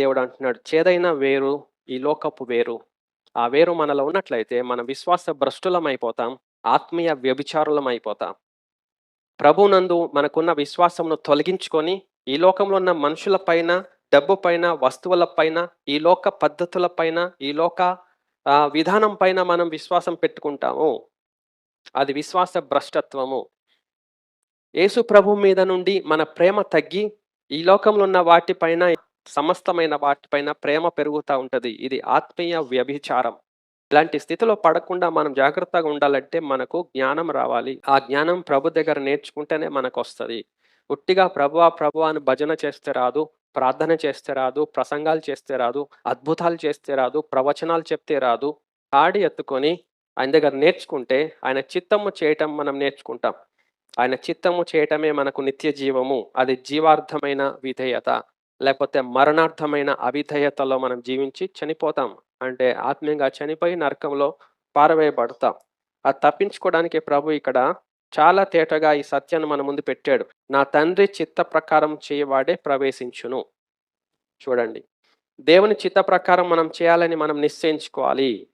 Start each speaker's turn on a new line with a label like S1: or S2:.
S1: దేవుడు అంటున్నాడు చేదైన వేరు ఈ లోకపు వేరు. ఆ వేరు మనలో ఉన్నట్లయితే మన విశ్వాస భ్రష్టులం అయిపోతాం ఆత్మీయ వ్యభిచారులం అయిపోతాం. ప్రభునందు మనకున్న విశ్వాసమును తొలగించుకొని ఈ లోకంలో ఉన్న మనుషుల పైన డబ్బు పైన వస్తువుల పైన ఈ లోక పద్ధతుల పైన ఈ లోక విధానం పైన మనం విశ్వాసం పెట్టుకుంటాము. అది విశ్వాస భ్రష్టత్వము. యేసు ప్రభు మీద నుండి మన ప్రేమ తగ్గి ఈ లోకంలో ఉన్న వాటిపైన సమస్తమైన వాటిపైన ప్రేమ పెరుగుతూ ఉంటుంది. ఇది ఆత్మీయ వ్యభిచారం. ఇలాంటి స్థితిలో పడకుండా మనం జాగ్రత్తగా ఉండాలంటే మనకు జ్ఞానం రావాలి. ఆ జ్ఞానం ప్రభు దగ్గర నేర్చుకుంటేనే మనకు వస్తుంది ఉట్టిగా ప్రభు ప్రభు అని భజన చేస్తే రాదు ప్రార్థన చేస్తే రాదు ప్రసంగాలు చేస్తే రాదు అద్భుతాలు చేస్తే రాదు ప్రవచనాలు చెప్తే రాదు. ఆడి ఎత్తుకొని ఆయన దగ్గర నేర్చుకుంటే ఆయన చిత్తము చేయటం మనం నేర్చుకుంటాం. ఆయన చిత్తము చేయటమే మనకు నిత్య జీవము. అది జీవార్థమైన విధేయత. లేకపోతే మరణార్థమైన అవిధేయతలో మనం జీవించి చనిపోతాం. అంటే ఆత్మీయంగా చనిపోయి నరకంలో పారవేయబడతాం. అది తప్పించుకోవడానికి ప్రభు ఇక్కడ చాలా తేటగా ఈ సత్యాన్ని మన ముందు పెట్టాడు. నా తండ్రి చిత్త ప్రకారం చేయవాడే ప్రవేశించును. చూడండి. దేవుని చిత్త ప్రకారం మనం చేయాలని మనం నిశ్చయించుకోవాలి.